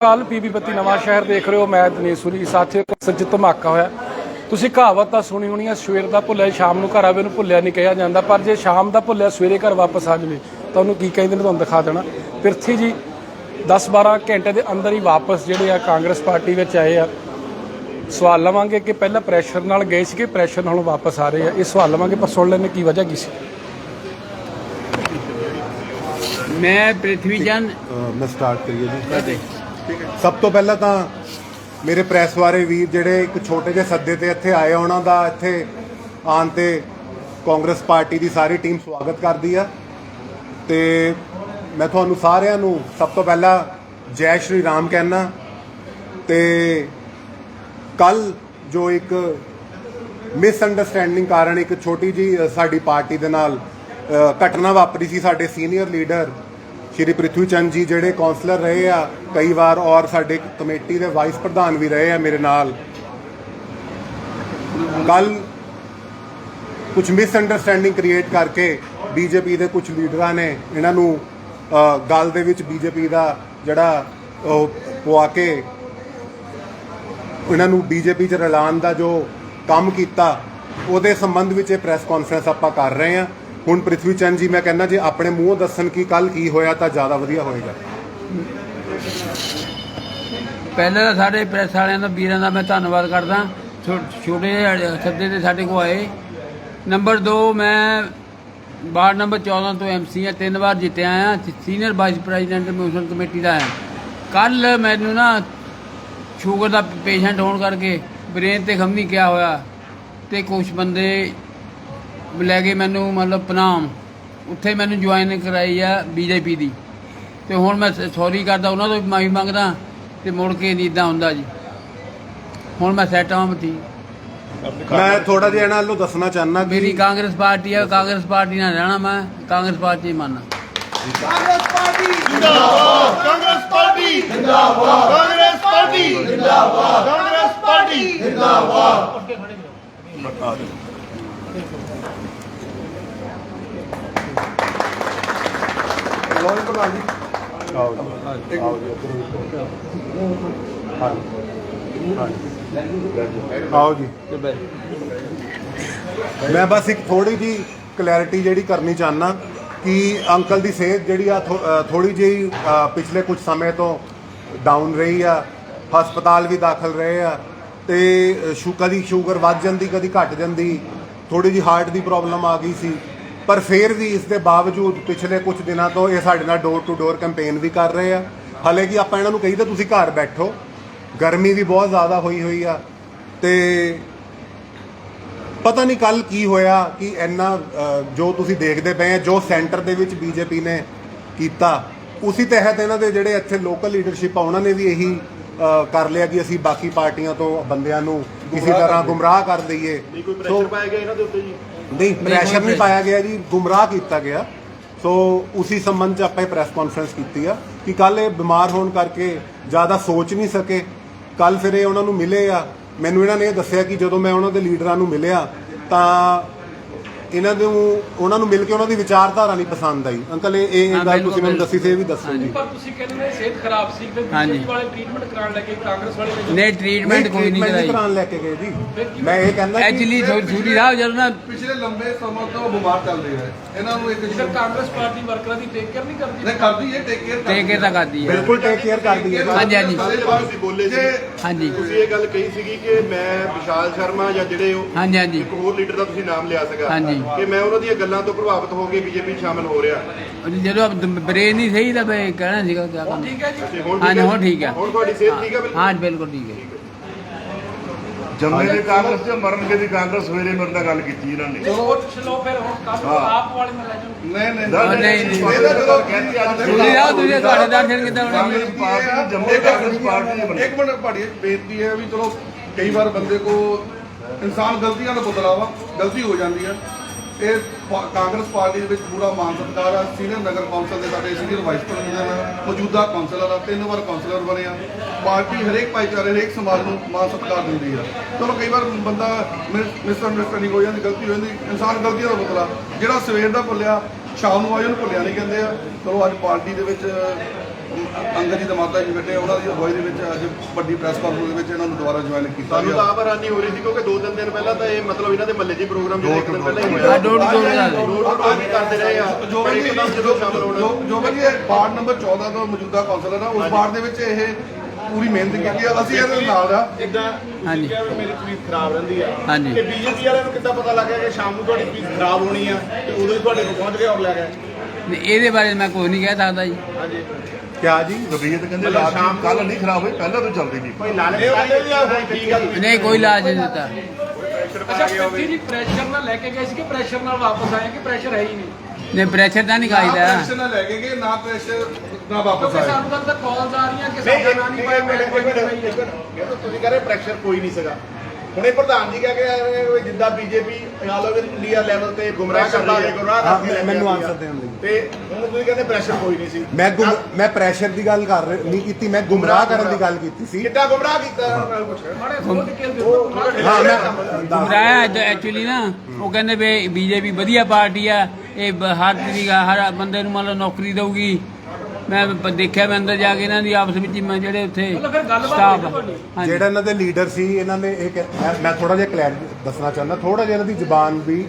ਕਾਲ PB ਬੱਤੀ ਨਵਾਂ ਸ਼ਹਿਰ ਦੇਖ ਰਹੇ ਹੋ ਮੈਂ ਦਨੇਸ਼ੂਰੀ ਸਾਥੀਓ ਸੱਜ ਧਮਾਕਾ ਹੋਇਆ। ਤੁਸੀਂ ਕਹਾਵਤ ਤਾਂ ਸੁਣੀ ਹੋਣੀ ਹੈ ਸਵੇਰ ਦਾ ਭੁੱਲਿਆ ਸ਼ਾਮ ਨੂੰ ਘਰ ਆਵੇ ਨੂੰ ਭੁੱਲਿਆ ਨਹੀਂ ਕਿਹਾ ਜਾਂਦਾ ਪਰ ਜੇ ਸ਼ਾਮ ਦਾ ਭੁੱਲਿਆ ਸਵੇਰੇ ਘਰ ਵਾਪਸ ਆ ਜਾਵੇ ਤਾਂ ਉਹਨੂੰ ਕੀ ਕਹਿੰਦੇ ਨੇ ਤੁਹਾਨੂੰ ਦਿਖਾ ਦੇਣਾ। ਪਿਰਥੀ ਜੀ 10-12 ਘੰਟੇ ਦੇ ਅੰਦਰ ਹੀ ਵਾਪਸ ਜਿਹੜੇ ਆ ਕਾਂਗਰਸ ਪਾਰਟੀ ਵਿੱਚ ਆਏ ਆ। ਸਵਾਲ ਲਵਾਂਗੇ ਕਿ ਪਹਿਲਾਂ ਪ੍ਰੈਸ਼ਰ ਨਾਲ ਗਏ ਸੀ ਕਿ ਪ੍ਰੈਸ਼ਰ ਨਾਲ ਹੁਣ ਵਾਪਸ ਆ ਰਹੇ ਆ? ਇਹ ਸਵਾਲ ਲਵਾਂਗੇ ਪਰ ਸੁਣ ਲੈਣੇ ਕੀ ਵਜ੍ਹਾ ਕੀ ਸੀ। ਮੈਂ ਪ੍ਰਿਥਵੀ ਅਹ ਮੈਂ ਸਟਾਰਟ ਕਰੀਏ ਜੀ। ਸਭ ਤੋਂ ਪਹਿਲਾਂ ਤਾਂ ਮੇਰੇ ਪ੍ਰੈਸ ਵਾਲੇ ਵੀਰ ਜਿਹੜੇ ਇੱਕ ਛੋਟੇ ਜਿਹੇ ਸੱਦੇ ਤੇ ਇੱਥੇ ਆਏ ਆ, ਉਹਨਾਂ ਦਾ ਇੱਥੇ ਆਉਣ ਤੇ ਕਾਂਗਰਸ ਪਾਰਟੀ ਦੀ ਸਾਰੀ ਟੀਮ ਸਵਾਗਤ ਕਰਦੀ ਆ। ਤੇ ਮੈਂ ਤੁਹਾਨੂੰ ਸਾਰਿਆਂ ਨੂੰ ਸਭ ਤੋਂ ਪਹਿਲਾਂ ਜੈ ਸ਼੍ਰੀ ਰਾਮ ਕਹਿਣਾ ਤੇ ਕੱਲ ਜੋ ਇੱਕ ਮਿਸਅੰਡਰਸਟੈਂਡਿੰਗ ਕਾਰਨ ਇੱਕ ਛੋਟੀ ਜੀ ਸਾਡੀ ਪਾਰਟੀ ਦੇ ਨਾਲ ਘਟਨਾ ਵਾਪਰੀ ਸੀ ਸਾਡੇ ਸੀਨੀਅਰ ਲੀਡਰ ਸ਼੍ਰੀ ਪ੍ਰਿਥਵੀ ਚੰਦ ਜੀ ਜਿਹੜੇ ਕਾਉਂਸਲਰ ਰਹੇ ਆ। ਕਈ ਵਾਰ ਔਰ ਸਾਡੇ ਕਮੇਟੀ ਦੇ ਵਾਈਸ ਪ੍ਰਧਾਨ ਵੀ ਰਹੇ ਆ ਮੇਰੇ ਨਾਲ। ਕੱਲ ਕੁਝ ਮਿਸਅੰਡਰਸਟੈਂਡਿੰਗ ਕ੍ਰੀਏਟ ਕਰਕੇ ਬੀਜੇਪੀ ਦੇ ਕੁਝ ਲੀਡਰਾਂ ਨੇ ਇਹਨਾਂ ਨੂੰ ਗੱਲ ਦੇ ਵਿੱਚ ਬੀਜੇਪੀ ਦਾ ਜਿਹੜਾ ਉਹ ਪਵਾ ਕੇ ਇਹਨਾਂ ਨੂੰ ਬੀਜੇਪੀ ਚ ਰਲਾਉਣ ਦਾ ਜੋ ਕੰਮ ਕੀਤਾ, ਉਹਦੇ ਸੰਬੰਧ ਵਿੱਚ ਇਹ ਪ੍ਰੈਸ ਕਾਨਫਰੰਸ ਆਪਾਂ ਕਰ ਰਹੇ ਹਾਂ ਹੁਣ ਪ੍ਰਿਥਵੀ ਚੰਦ ਜੀ, ਮੈਂ ਕਹਿੰਦਾ ਜੇ ਆਪਣੇ ਮੂੰਹੋਂ ਦੱਸਣ ਕਿ ਕੱਲ ਕੀ ਹੋਇਆ ਤਾਂ ਜ਼ਿਆਦਾ ਵਧੀਆ ਹੋਏਗਾ। ਪਹਿਲਾਂ ਤਾਂ ਸਾਡੇ ਪ੍ਰੈਸ ਵਾਲਿਆਂ ਦਾ, ਵੀਰਾਂ ਦਾ ਮੈਂ ਧੰਨਵਾਦ ਕਰਦਾ। ਛੋ- ਛੋਟੇ ਸੱਦੇ ਤੇ ਸਾਡੇ ਕੋਲ ਆਏ। ਨੰਬਰ 2 ਮੈਂ ਵਾਰਡ ਨੰਬਰ 14 ਤੋਂ ਐਮਸੀ ਆ ਤਿੰਨ ਵਾਰ ਜਿੱਤਿਆ ਆ senior vice president municipal committee ਦਾ ਆ ਕੱਲ ਮੈਨੂੰ ਨਾ ਸ਼ੂਗਰ ਦਾ ਪੇਸ਼ੈਂਟ ਹੋਣ ਕਰਕੇ ਬ੍ਰੇਨ ਤੇ ਖੰਮੀ ਕਿਆ ਹੋਇਆ ਤੇ ਕੁਝ ਬੰਦੇ ਲੈ ਕੇ ਮੈਨੂੰ, ਮਤਲਬ ਪਨਾਮ। ਉੱਥੇ ਮੈਨੂੰ ਜੁਆਇਨ ਕਰਾਈ ਆ ਬੀਜੇਪੀ ਦੀ। ਤੇ ਹੁਣ ਮੈਂ ਸੌਰੀ ਕਰਦਾ ਉਹਨਾਂ ਤੋਂ ਵੀ ਮਾਫੀ ਮੰਗਦਾ ਤੇ ਮੁੜ ਕੇ ਨਹੀਂ ਇਦਾਂ ਹੁੰਦਾ ਜੀ। ਹੁਣ ਮੈਂ ਸੈਟ ਹਾਂ ਮਤੀ ਮੈਂ ਥੋੜਾ ਜਿਹਾ ਇਹਨਾਂ ਨੂੰ ਦੱਸਣਾ ਚਾਹਨਾ ਮੇਰੀ ਕਾਂਗਰਸ ਪਾਰਟੀ ਆ ਕਾਂਗਰਸ ਪਾਰਟੀ ਨਾਲ ਰਹਿਣਾ ਮੈਂ ਕਾਂਗਰਸ ਪਾਰਟੀ ਹੀ ਮੰਨਣਾ। ਕਾਂਗਰਸ ਪਾਰਟੀ ਜਿੰਦਾਬਾਦ ਕਾਂਗਰਸ ਪਾਰਟੀ ਜਿੰਦਾਬਾਦ। ਕਾਂਗਰਸ ਪਾਰਟੀ ਜਿੰਦਾਬਾਦ। ਕਾਂਗਰਸ ਪਾਰਟੀ ਜਿੰਦਾਬਾਦ। ਆਓ ਜੀ ਆਓ ਜੀ ਹਾਂਜੀ ਹਾਂਜੀ। ਆਓ ਜੀ। ਮੈਂ ਬਸ ਇੱਕ ਥੋੜੀ ਜੀ ਕਲੈਰਿਟੀ ਜਿਹੜੀ ਕਰਨੀ ਚਾਹਨਾ ਕਿ ਅੰਕਲ ਦੀ ਸਿਹਤ ਜਿਹੜੀ ਆ ਥੋੜੀ ਜਿਹੀ ਪਿਛਲੇ ਕੁਝ ਸਮੇਂ ਤੋਂ ਡਾਊਨ ਰਹੀ ਆ ਹਸਪਤਾਲ ਵੀ ਦਾਖਲ ਰਹੇ ਆ ਤੇ ਅ, ਸ਼ੂ ਕਦੀ ਸ਼ੂਗਰ ਵੱਧ ਜਾਂਦੀ ਕਦੀ ਘਟ ਜਾਂਦੀ ਥੋੜੀ ਜੀ ਹਾਰਟ ਦੀ ਪ੍ਰੋਬਲਮ ਆ ਗਈ ਸੀ। ਪਰ ਫਿਰ ਵੀ ਇਸ ਦੇ ਬਾਵਜੂਦ ਪਿਛਲੇ ਕੁਝ ਦਿਨਾਂ ਤੋਂ ਇਹ ਸਾਡੇ ਨਾਲ ਡੋਰ ਟੂ ਡੋਰ ਕੈਂਪੇਨ ਵੀ ਕਰ ਰਹੇ ਆ। ਹਾਲੇ ਕਿ ਆਪਾਂ ਇਹਨਾਂ ਨੂੰ ਕਹੀਦਾ ਤੁਸੀਂ ਘਰ ਬੈਠੋ। ਗਰਮੀ ਵੀ ਬਹੁਤ ਜ਼ਿਆਦਾ ਹੋਈ ਹੋਈ ਆ ਤੇ ਪਤਾ ਨਹੀਂ ਕੱਲ ਕੀ ਹੋਇਆ ਕਿ ਇੰਨਾ ਜੋ ਤੁਸੀਂ ਦੇਖਦੇ ਪਏ ਆ ਜੋ ਸੈਂਟਰ ਦੇ ਵਿੱਚ ਬੀਜੇਪੀ ਨੇ ਕੀਤਾ ਉਸੇ ਤਹਿਤ ਇਹਨਾਂ ਦੇ ਜਿਹੜੇ ਇੱਥੇ ਲੋਕਲ ਲੀਡਰਸ਼ਿਪ ਆ ਉਹਨਾਂ ਨੇ ਵੀ ਇਹੀ ਕਰ ਲਿਆ ਕਿ ਅਸੀਂ ਬਾਕੀ ਪਾਰਟੀਆਂ ਤੋਂ ਬੰਦਿਆਂ ਨੂੰ ਕਿਸੇ ਤਰ੍ਹਾਂ ਗੁੰਮਰਾਹ ਕਰ ਦਈਏ। ਪ੍ਰੈਸ਼ਰ ਪਾਇਆ ਗਿਆ ਇਹਨਾਂ ਦੇ ਉੱਤੇ ਜੀ? ਨਹੀਂ ਪ੍ਰੈਸ਼ਰ ਨਹੀਂ ਪਾਇਆ ਗਿਆ ਜੀ ਗੁੰਮਰਾਹ ਕੀਤਾ ਗਿਆ। ਸੋ ਉਸੇ ਸੰਬੰਧ ਚ ਆਪਾਂ ਇਹ ਪ੍ਰੈਸ ਕਾਨਫਰੰਸ ਕੀਤੀ ਆ ਕਿ ਕੱਲ ਇਹ ਬਿਮਾਰ ਹੋਣ ਕਰਕੇ ਜ਼ਿਆਦਾ ਸੋਚ ਨਹੀਂ ਸਕੇ। ਕੱਲ ਫਿਰ ਇਹ ਉਹਨਾਂ ਨੂੰ ਮਿਲੇ ਆ। ਮੈਨੂੰ ਇਹਨਾਂ ਨੇ ਇਹ ਦੱਸਿਆ ਕਿ ਜਦੋਂ ਮੈਂ ਉਹਨਾਂ ਦੇ ਲੀਡਰਾਂ ਨੂੰ ਮਿਲਿਆ ਤਾਂ ਇਹਨਾਂ ਨੂੰ ਉਹਨਾਂ ਨੂੰ ਮਿਲ ਕੇ ਉਹਨਾਂ ਦੀ ਵਿਚਾਰਧਾਰਾ ਨਹੀਂ ਪਸੰਦ ਆਈ। ਅੰਕਲ ਇਹ ਇਹ ਹਾਂ, ਗੱਲ ਬਿਲਕੁਲ, ਤੁਸੀਂ ਮੈਨੂੰ ਦੱਸੀ ਸੀ ਇਹ ਵੀ ਦੱਸੋ। ਜੀ। ਪਰ ਤੁਸੀਂ ਕਹਿੰਦੇ ਨੇ ਸਿਹਤ ਖਰਾਬ ਸੀ ਤੇ ਹਾਂਜੀ। ਬੀਜੇਪੀ ਵਾਲੇ ਟ੍ਰੀਟਮੈਂਟ ਕਰਾਉਣ ਲੱਗੇ ਕਾਂਗਰਸ ਵਾਲੇ ਨੇ ਨੇ ਟ੍ਰੀਟਮੈਂਟ ਕੋਈ ਨਹੀਂ ਕਰਾਈ। ਕਰਾਉਣ ਲੈ ਕੇ ਗਏ ਜੀ। ਮੈਂ ਇਹ ਕਹਿੰਦਾ ਕਿ ਐਕਚੁਅਲੀ ਸੂਰੀ ਸਾਹਿਬ ਜਦੋਂ ਨਾ ਪਿਛਲੇ ਲੰਬੇ ਸਮਾਂ ਤੋਂ ਬਿਮਾਰ ਚੱਲ ਰਹੇ ਹੈ। ਇਹਨਾਂ ਨੂੰ ਇੱਕ ਫਿਰ ਕਾਂਗਰਸ ਪਾਰਟੀ ਵਰਕਰਾਂ ਦੀ ਟੇਕ ਕੇਅਰ ਨਹੀਂ ਕਰਦੀ? ਨਹੀਂ ਕਰਦੀ ਹੈ ਟੇਕ ਕੇਅਰ ਟੇਕੇ ਤਾਂ ਕਰਦੀ ਹੈ। ਬਿਲਕੁਲ ਟੇਕ ਕੇਅਰ ਕਰਦੀ ਹੈ। ਜੀ। ਹਾਂਜੀ, ਹਾਂਜੀ। ਸਾਰੇ ਬਾਅਦ ਤੁਸੀਂ ਬੋਲੇ ਸੀ। ਹਾਂਜੀ। ਤੁਸੀਂ ਇਹ ਗੱਲ ਕਹੀ ਸੀਗੀ ਕਿ ਮੈਂ ਵਿਸ਼ਾਲ ਸ਼ਰਮਾ ਜਾਂ ਜਿਹੜੇ ਉਹ ਹਾਂਜੀ ਹਾਂਜੀ। ਇੱਕ ਹੋਰ ਲੀਡਰ ਦਾ ਤੁਸੀਂ ਨਾਮ ਲਿਆ ਸੀਗਾ। ਹਾਂਜੀ। ਕਿ ਮੈਂ ਉਹਨਾਂ ਦੀਆਂ ਗੱਲਾਂ ਤੋਂ ਪ੍ਰਭਾਵਿਤ ਹੋ ਕੇ ਬੀਜੇਪੀ ਸ਼ਾਮਲ ਹੋ ਰਿਹਾ। ਜਦੋਂ ਬ੍ਰੇਨ ਨਹੀਂ ਸਹੀ ਤਾਂ ਮੈਂ ਕਹਿਣਾ ਸੀਗਾ ਕੀ ਕਰਨਾ ਠੀਕ ਹੈ ਜੀ। ਹੁਣ ਹੈ? ਹੁਣ ਠੀਕ ਹੈ। ਹੁਣ ਤੁਹਾਡੀ ਸਿਹਤ ਠੀਕ ਹੈ ਬਿਲਕੁਲ? ਹਾਂ ਬਿਲਕੁਲ ਠੀਕ ਹੈ ਜੰਮੇ ਦੇ ਕਾਂਗਰਸ ਤੇ ਮਰਨਗੇ ਦੀ ਕਾਂਗਰਸ ਸਵੇਰੇ ਮੇਰੇ ਨਾਲ ਗੱਲ ਕੀਤੀ ਇਹਨਾਂ ਨੇ। ਸੋਚ ਲਓ ਫਿਰ ਹੁਣ ਕੱਲ ਆਪ ਵਾਲੇ ਲੈ ਜਾਓ ਨਹੀਂ ਨਹੀਂ। ਨਹੀਂ, ਨਹੀਂ। ਇਹਦਾ ਜਦੋਂ ਕਹਿੰਦੀ ਅੱਜ ਸੂਰੀ ਸਾਹਿਬ ਤੁਸੀਂ ਤੁਹਾਡੇ ਦਰਸ਼ਨ ਕਿੱਦਾਂ ਕਾਂਗਰਸ ਪਾਰਟੀ ਜੰਮੇ ਕਾਂਗਰਸ ਪਾਰਟੀ ਇੱਕ ਮਿੰਟ ਭਾੜੀ ਬੇਨਤੀ ਹੈ ਵੀ ਚਲੋ ਕਈ ਵਾਰ ਬੰਦੇ ਕੋ ਇਨਸਾਨ ਗਲਤੀਆਂ ਦਾ ਪੁਤਲਾ ਵਾ ਗਲਤੀ ਹੋ ਜਾਂਦੀ ਹੈ ਇਹ ਕਾਂਗਰਸ ਪਾਰਟੀ ਦੇ ਵਿੱਚ ਪੂਰਾ ਮਾਨ ਸਤਿਕਾਰ ਆ, ਸੀਨੀਅਰ ਨਗਰ ਕੌਂਸਲ ਦੇ ਸਾਡੇ ਸੀਨੀਅਰ ਵਾਈਸ ਪ੍ਰੈਜ਼ੀਡੈਂਟ ਆ, ਮੌਜੂਦਾ ਕੌਂਸਲਰ ਆ, ਤਿੰਨ ਵਾਰ ਕੌਂਸਲਰ ਬਣੇ ਆ। ਪਾਰਟੀ ਹਰੇਕ ਭਾਈਚਾਰੇ, ਹਰੇਕ ਸਮਾਜ ਨੂੰ ਮਾਨ ਸਤਿਕਾਰ ਦਿੰਦੀ ਆ। ਚਲੋ ਕਈ ਵਾਰ ਬੰਦਾ ਮਿਸ ਅੰਡਰਸਟੈਂਡਿੰਗ ਹੋ ਜਾਂਦੀ, ਗਲਤੀ ਹੋ ਜਾਂਦੀ, ਇਨਸਾਨ ਗਲਤੀਆਂ ਦਾ ਪੁਤਲਾ ਜਿਹੜਾ ਸਵੇਰ ਦਾ ਭੁੱਲਿਆ, ਸ਼ਾਮ ਨੂੰ ਆ ਉਹਨੂੰ ਭੁੱਲਿਆ ਨਹੀਂ ਕਹਿੰਦੇ ਆ। ਚਲੋ ਅੱਜ ਪਾਰਟੀ ਦੇ ਵਿੱਚ ਅੰਗਦ ਜੀ ਦਾ ਮਾਤਾ ਜੀ ਬੈਠੇ ਉਹਨਾਂ ਦੀ ਅਗਵਾਈ ਦੇ ਵਿੱਚ ਅੱਜ ਵੱਡੀ ਪ੍ਰੈਸ ਕਾਨਫਰੰਸ ਦੇ ਵਿੱਚ ਇਹਨਾਂ ਨੂੰ ਦੁਬਾਰਾ ਜੁਆਇਨ ਕੀਤਾ ਸਾਨੂੰ ਤਾਂ ਆਪ ਹੈਰਾਨੀ ਹੋ ਰਹੀ ਸੀ ਕਿਉਂਕਿ ਦੋ ਤਿੰਨ ਦਿਨ ਪਹਿਲਾਂ ਤਾਂ ਇਹ ਮਤਲਬ ਇਹਨਾਂ ਦੇ ਮੱਲੇ ਜੀ ਪ੍ਰੋਗਰਾਮ ਜਿਹੜੇ ਇੱਕ ਦਿਨ ਪਹਿਲਾਂ ਹੀ ਹੋਇਆ। ਡੋਰ ਟੂ ਡੋਰ ਦਾ ਰੋਡ ਰੋਡ ਵੀ ਕਰਦੇ ਰਹੇ ਆ। ਜੋ ਪਰ ਵੀ ਇੱਕਦਮ ਜਦੋਂ ਸ਼ਾਮਲ ਹੋਣਾ। ਜੋ ਵੀ ਇਹ ਵਾਰਡ ਨੰਬਰ 14 ਦਾ ਮੌਜੂਦਾ ਕਾਉਂਸਲਰ ਆ ਉਸ ਵਾਰਡ ਦੇ ਵਿੱਚ ਇਹ ਪੂਰੀ ਮਿਹਨਤ ਕੀਤੀ ਆ। ਅਸੀਂ ਇਹਦੇ ਨਾਲ ਆ। ਇਦਾਂ ਹਾਂਜੀ। ਮੇਰੀ ਤਬੀਅਤ ਖਰਾਬ ਰਹਿੰਦੀ ਆ। ਹਾਂਜੀ। ਕਿ ਬੀਜੇਪੀ ਵਾਲਿਆਂ ਨੂੰ ਕਿੱਦਾਂ ਪਤਾ ਲੱਗਿਆ ਕਿ ਸ਼ਾਮ ਨੂੰ ਤੁਹਾਡੀ ਤਬੀਅਤ ਖਰਾਬ ਹੋਣੀ ਆ ਤੇ ਉਦੋਂ ਹੀ ਤੁਹਾਡੇ ਕੋਲ ਪਹੁੰਚ ਗਏ ਔਰ ਲੈ ਗਏ? ਨਹੀਂ, ਇਹਦੇ ਬਾਰੇ ਮੈਂ ਕੋਈ ਨਹੀਂ ਕਹਿ ਸਕਦਾ ਜੀ। ਹਾਂਜੀ। ਕਿਆ ਜੀ ਤਬੀਅਤ ਕਹਿੰਦੇ ਮਤਲਬ ਰਾਤ ਸ਼ਾਮ ਨੂੰ ਕੱਲ ਨਹੀਂ ਖਰਾਬ ਹੋਈ ਪਹਿਲਾਂ ਤੋਂ ਚੱਲਦੀ ਜੀ ਕੋਈ ਲਾਲਚ ਕਰਦੇ ਵੀ ਆ ਹੁਣ ਠੀਕ ਆ ਨਹੀਂ ਕੋਈ ਇਲਾਜ ਨਹੀਂ ਦਿੱਤਾ। ਅੱਛਾ ਪਿੱਛੇ ਜੀ ਪ੍ਰੈਸ਼ਰ ਨਾਲ ਲੈ ਕੇ ਗਏ ਸੀ ਕਿ ਪ੍ਰੈਸ਼ਰ ਨਾਲ ਵਾਪਸ ਆਏ ਕਿ ਪ੍ਰੈਸ਼ਰ ਹੈ ਹੀ ਨਹੀਂ? ਨਹੀਂ ਪ੍ਰੈਸ਼ਰ ਤਾਂ ਨਹੀਂ ਨਾ ਖਾਈਦਾ ਪ੍ਰੈਸ਼ਰ ਨਾਲ ਲੈ ਕੇ ਗਏ ਨਾ ਪ੍ਰੈਸ਼ਰ ਨਾ ਵਾਪਸ ਕਿਉਂਕਿ ਆਏ। ਸਾਨੂੰ ਤਾਂ ਕਾਲਸ ਆ ਰਹੀਆਂ ਕਿ ਨਹੀਂ ਸਾਡਾ ਨਾਂ ਨਹੀਂ ਪਾਇਆ ਇਹ ਤੁਸੀਂ ਕਹ ਰਹੇ ਪ੍ਰੈਸ਼ਰ ਕੋਈ ਨਹੀਂ ਸੀਗਾ। ਹੁਣੇ ਪ੍ਰਧਾਨ ਜੀ ਕਹਿ ਕੇ ਆਏ ਨੇ ਵੀ ਜਿੱਦਾਂ BJP all over India level ਤੇ ਗੁੰਮਰਾਹ ਕਰਦਾ ਹੈ ਗੁੰਮਰਾਹ ਹਾਂ, ਕਰਕੇ ਲੈ ਕੇ ਮੈਨੂੰ ਆਉਂਦੀ ਆ। answer ਦੇਣ ਲਈ। ਤੇ ਹੁਣ ਤੁਸੀਂ ਕਹਿੰਦੇ ਪ੍ਰੈਸ਼ਰ ਕੋਈ ਨਹੀਂ ਸੀ। ਮੈਂ ਗੁੰਮ ਮੈਂ ਪ੍ਰੈਸ਼ਰ ਦੀ ਗੱਲ ਕਰ ਰਿਹਾ ਨਹੀਂ ਕੀਤੀ ਮੈਂ ਗੁੰਮਰਾਹ ਕਰਨ ਦੀ ਗੱਲ ਕੀਤੀ ਸੀ। ਕਿੱਦਾਂ ਗੁੰਮਰਾਹ ਕੀਤਾ? ਉਹਨਾਂ ਨੇ ਪੁੱਛਿਆ ਮਾੜੇ ਖੋਲ ਕੇ ਦੇਖੋ ਹਾਂ ਮੈਂ ਗੁੰਮਰਾਹ ਐਕਚੁਅਲੀ ਨਾ ਉਹ ਕਹਿੰਦੇ ਵੀ ਬੀਜੇਪੀ ਵਧੀਆ ਪਾਰਟੀ ਆ ਇਹ ਬ- ਹਰ ਤਰੀਕਾ ਹਰ ਬੰਦੇ ਨੂੰ ਮੰਨ ਲਓ ਨੌਕਰੀ ਦਊਗੀ। ਮੈਂ ਦੇਖਿਆ ਮੈਂ ਅੰਦਰ ਜਾ ਕੇ ਇਹਨਾਂ ਦੀ ਆਪਸ ਵਿੱਚ ਹੀ ਮੈਂ ਜਿਹੜੇ ਉੱਥੇ ਸਟਾਫ? ਹਾਂਜੀ। ਜਿਹੜਾ ਇਹਨਾਂ ਦੇ ਲੀਡਰ ਸੀ ਇਹਨਾਂ ਨੇ ਇਹ ਕਹਿ- ਮੈਂ- ਮੈਂ ਥੋੜਾ ਜਿਹਾ ਕਲੈਰ ਦੱਸਣਾ ਚਾਹੁੰਦਾ ਥੋੜਾ ਜਿਹਾ ਇਹਨਾਂ ਦੀ ਜ਼ੁਬਾਨ ਵੀ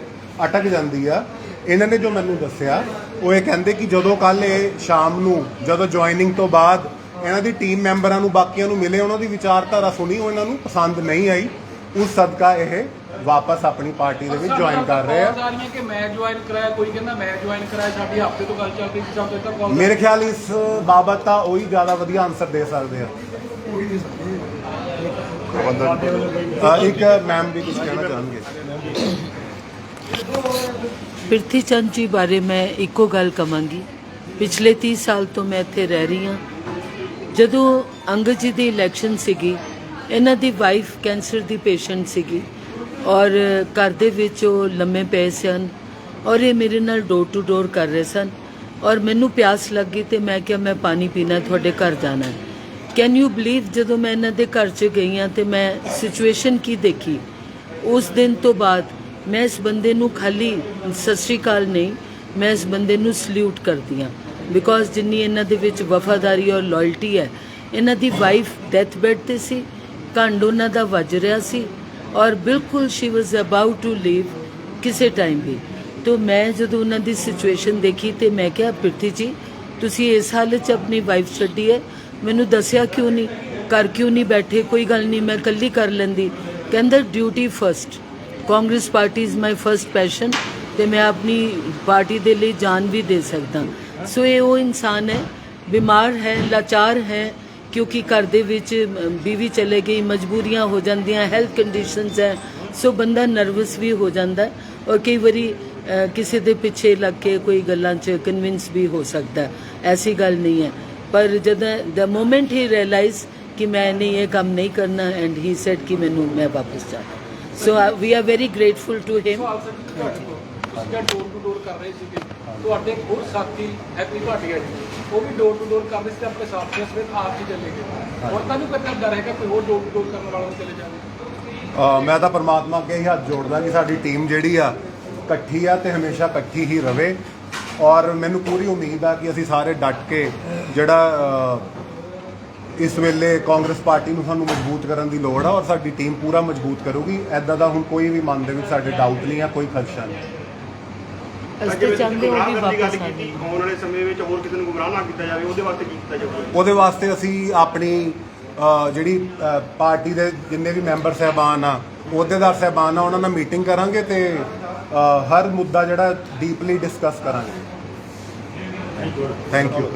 ਅਟਕ ਜਾਂਦੀ ਆ। ਇਹਨਾਂ ਨੇ ਜੋ ਮੈਨੂੰ ਦੱਸਿਆ ਉਹ ਇਹ ਕਹਿੰਦੇ ਕਿ ਜਦੋਂ ਕੱਲ ਇਹ ਸ਼ਾਮ ਨੂੰ ਜਦੋਂ ਜੁਆਇਨਿੰਗ ਤੋਂ ਬਾਅਦ ਇਹਨਾਂ ਦੀ ਟੀਮ ਮੈਂਬਰਾਂ ਨੂੰ ਬਾਕੀਆਂ ਨੂੰ ਮਿਲੇ ਉਹਨਾਂ ਦੀ ਵਿਚਾਰਧਾਰਾ ਸੁਣੀ ਉਹ ਇਹਨਾਂ ਨੂੰ ਪਸੰਦ ਨਹੀਂ ਆਈ। ਉਸ ਸਦਕਾ ਇਹ ਵਾਪਸ ਆਪਣੀ ਪਾਰਟੀ ਦੇ ਵਿੱਚ ਜੁਆਇਨ ਕਰ ਰਹੇ ਆ। calls ਆ ਰਹੀਆਂ ਕਿ ਮੈਂ ਜੁਆਇਨ ਕਰਾਇਆ ਕੋਈ ਕਹਿੰਦਾ ਮੈਂ ਜੁਆਇਨ ਕਰਾਇਆ ਸਾਡੀ ਹਫ਼ਤੇ ਤੋਂ ਗੱਲ ਚੱਲ ਰਹੀ ਸੀ ਸਾਡੇ ਤੱਕ ਕਾਲ ਮੇਰੇ ਖਿਆਲ ਇਸ ਬਾਬਤ ਤਾਂ ਉਹੀ ਜ਼ਿਆਦਾ ਵਧੀਆ ਆਨਸਰ ਦੇ ਸਕਦੇ ਆ। ਅ, ਇੱਕ ਮੈਮ ਵੀ ਕੁਝ ਕਹਿਣਾ ਚਾਹਣਗੇ। ਪ੍ਰਿਥੀ ਚੰਦ ਜੀ ਬਾਰੇ ਮੈਂ ਇੱਕੋ ਗੱਲ ਕਵਾਂਗੀ। ਪਿਛਲੇ 30 ਸਾਲ ਤੋਂ ਮੈਂ ਇੱਥੇ ਰਹਿ ਰਹੀ ਹਾਂ। ਜਦੋਂ ਅੰਗਦ ਜੀ ਦੀ ਇਲੈਕਸ਼ਨ ਸੀਗੀ ਇਹਨਾਂ ਦੀ ਵਾਈਫ ਕੈਂਸਰ ਦੀ ਪੇਸ਼ੈਂਟ ਸੀਗੀ ਔਰ ਘਰ ਦੇ ਵਿੱਚ ਉਹ ਲੰਮੇ ਪਏ ਸਨ ਔਰ ਇਹ ਮੇਰੇ ਨਾਲ ਡੋਰ ਟੂ ਡੋਰ ਕਰ ਰਹੇ ਸਨ ਔਰ ਮੈਨੂੰ ਪਿਆਸ ਲੱਗੀ ਤੇ ਮੈਂ ਕਿਹਾ, ਮੈਂ ਪਾਣੀ ਪੀਣਾ, ਤੁਹਾਡੇ ਘਰ ਜਾਣਾ ਹੈ। ਕੈਨ ਯੂ ਬਲੀਵ ਜਦੋਂ ਮੈਂ ਇਹਨਾਂ ਦੇ ਘਰ 'ਚ ਗਈ ਹਾਂ ਤੇ ਮੈਂ ਸਿਚੁਏਸ਼ਨ ਕੀ ਦੇਖੀ? ਉਸ ਦਿਨ ਤੋਂ ਬਾਅਦ ਮੈਂ ਇਸ ਬੰਦੇ ਨੂੰ ਖਾਲੀ ਸਤਿ ਸ਼੍ਰੀ ਅਕਾਲ ਨਹੀਂ, ਮੈਂ ਇਸ ਬੰਦੇ ਨੂੰ ਸਲੂਟ ਕਰਦੀ ਹਾਂ ਬਿਕੋਜ਼ ਜਿੰਨੀ ਇਹਨਾਂ ਦੇ ਵਿੱਚ ਵਫਾਦਾਰੀ ਔਰ ਲਾਇਲਟੀ ਹੈ, ਇਹਨਾਂ ਦੀ ਵਾਈਫ ਡੈਥ ਬੈਡ ਤੇ ਸੀ ਘੰਡ ਉਹਨਾਂ ਦਾ ਵੱਜ ਰਿਹਾ ਸੀ ਔਰ ਬਿਲਕੁਲ she was about to leave ਕਿਸੇ ਟਾਈਮ ਵੀ। ਤੋ ਮੈਂ ਜਦੋਂ ਉਹਨਾਂ ਦੀ ਸਿਚੁਏਸ਼ਨ ਦੇਖੀ ਤੇ ਮੈਂ ਕਿਹਾ ਪ੍ਰਿਥੀ ਜੀ, ਤੁਸੀਂ ਇਸ ਹਾਲਤ 'ਚ ਆਪਣੀ ਵਾਈਫ ਛੱਡੀ ਹੈ। ਮੈਨੂੰ ਦੱਸਿਆ ਕਿਉਂ ਨਹੀਂ? ਕਰ ਕਿਉਂ ਨਹੀਂ ਬੈਠੇ? ਕੋਈ ਗੱਲ ਨਹੀਂ, ਮੈਂ ਇਕੱਲੀ ਕਰ ਲੈਂਦੀ। ਕਹਿੰਦਾ duty first Congress party is my first passion ਤੇ ਮੈਂ ਆਪਣੀ ਪਾਰਟੀ ਦੇ ਲਈ ਜਾਨ ਵੀ ਦੇ ਸਕਦਾ। ਸੋ ਇਹ ਉਹ ਇਨਸਾਨ ਹੈ, ਬਿਮਾਰ ਹੈ, ਲਾਚਾਰ ਹੈ ਕਿਉਂਕਿ ਘਰ ਦੇ ਵਿੱਚ ਬੀਵੀ ਚਲੇ ਗਈ, ਮਜਬੂਰੀਆਂ ਹੋ ਜਾਂਦੀਆਂ ਹੈਲਥ ਕੰਡੀਸ਼ਨਸ ਹੈ, ਸੋ ਬੰਦਾ ਨਰਵਸ ਵੀ ਹੋ ਜਾਂਦਾ ਔਰ ਕਈ ਵਾਰੀ ਕਿਸੇ ਦੇ ਪਿੱਛੇ ਲੱਗ ਕੇ ਕੋਈ ਗੱਲਾਂ 'ਚ ਕਨਵਿੰਸ ਵੀ ਹੋ ਸਕਦਾ ਐਸੀ ਗੱਲ ਨਹੀਂ ਹੈ। ਪਰ ਜਦੋਂ ਦ ਮੋਮੈਂਟ ਹੀ ਰਿਅਲਾਈਜ਼ ਕਿ ਮੈਂ ਨਹੀਂ, ਇਹ ਕੰਮ ਨਹੀਂ ਕਰਨਾ ਐਂਡ ਹੀ ਸੈਡ ਕਿ ਮੈਨੂੰ ਮੈਂ ਵਾਪਸ ਜਾਣਾ। So we are very grateful to him ਸਵਾਲ ਸਰ ਡੋਰ ਟੂ ਡੋਰ ਕਰ ਰਹੇ ਸੀਗੇ। ਤੁਹਾਡੇ ਹੋਰ ਸਾਥੀ ਹੈਪੀ ਭਾਟੀਆ ਜੀ। ਉਹ ਵੀ ਡੋਰ ਟੂ ਡੋਰ ਕਰ ਰਹੇ ਸੀ ਆਪਣੇ ਸਾਥੀਆਂ ਸਮੇਤ ਆਪ ਹੀ ਚੱਲੇ ਗਏ। ਹੋਰ ਤਾਂ ਨਹੀਂ ਡਰ ਹੈਗਾ ਕੋਈ ਹੋਰ ਡੋਰ ਟੂ ਡੋਰ ਕਰਨ ਵਾਲਾ ਚਲੇ ਜਾਵੇ? ਮੈਂ ਤਾਂ ਪਰਮਾਤਮਾ ਅੱਗੇ ਹੀ ਹੱਥ ਜੋੜਦਾ ਕਿ ਸਾਡੀ ਟੀਮ ਜਿਹੜੀ ਆ, ਇਕੱਠੀ ਆ ਤੇ ਹਮੇਸ਼ਾ ਇਕੱਠੀ ਹੀ ਰਵੇ। ਔਰ ਮੈਨੂੰ ਪੂਰੀ ਉਮੀਦ ਆ ਕਿ ਅਸੀਂ ਸਾਰੇ ਡਟ ਕੇ ਜਿਹੜਾ ਇਸ ਵੇਲੇ ਕਾਂਗਰਸ ਪਾਰਟੀ ਨੂੰ ਸਾਨੂੰ ਮਜ਼ਬੂਤ ਕਰਨ ਦੀ ਲੋੜ ਆ ਔਰ ਸਾਡੀ ਟੀਮ ਪੂਰਾ ਮਜ਼ਬੂਤ ਕਰੂਗੀ। ਐਦਾਂ ਦਾ ਹੁਣ ਕੋਈ ਵੀ ਮਨ ਦੇ ਵਿੱਚ ਸਾਡੇ ਡਾਊਟ ਨਹੀਂ ਆ, ਕੋਈ ਖਦਸ਼ਾ ਨਹੀਂ। ਅਸੀਂ ਤਾਂ ਚਾਹੁੰਦੇ ਹਾਂ ਕਿ ਗੁੰਮਰਾਹ ਕਰਨ ਦੀ ਵਾਪਸ ਗੱਲ ਆ ਕੀਤੀ ਜਾਣ ਆਉਣ ਵਾਲੇ ਸਮੇਂ ਵਿੱਚ ਹੋਰ ਕਿਸੇ ਨੂੰ ਗੁੰਮਰਾਹ ਨਾ ਕੀਤਾ ਜਾਵੇ ਉਹਦੇ ਵਾਸਤੇ ਕੀ ਕੀਤਾ ਜਾਊਗਾ? ਉਹਦੇ ਵਾਸਤੇ ਅਸੀਂ ਆਪਣੀ ਅ, ਜਿਹੜੀ ਅ, ਪਾਰਟੀ ਦੇ ਜਿੰਨੇ ਵੀ ਮੈਂਬਰ ਸਹਿਬਾਨ ਆ ਅਹੁਦੇਦਾਰ ਸਹਿਬਾਨ ਆ ਉਹਨਾਂ ਨਾਲ ਮੀਟਿੰਗ ਕਰਾਂਗੇ ਤੇ ਅ, ਹਰ ਮੁੱਦਾ ਜਿਹੜਾ ਡੀਪਲੀ ਡਿਸਕਸ ਕਰਾਂਗੇ। Thank you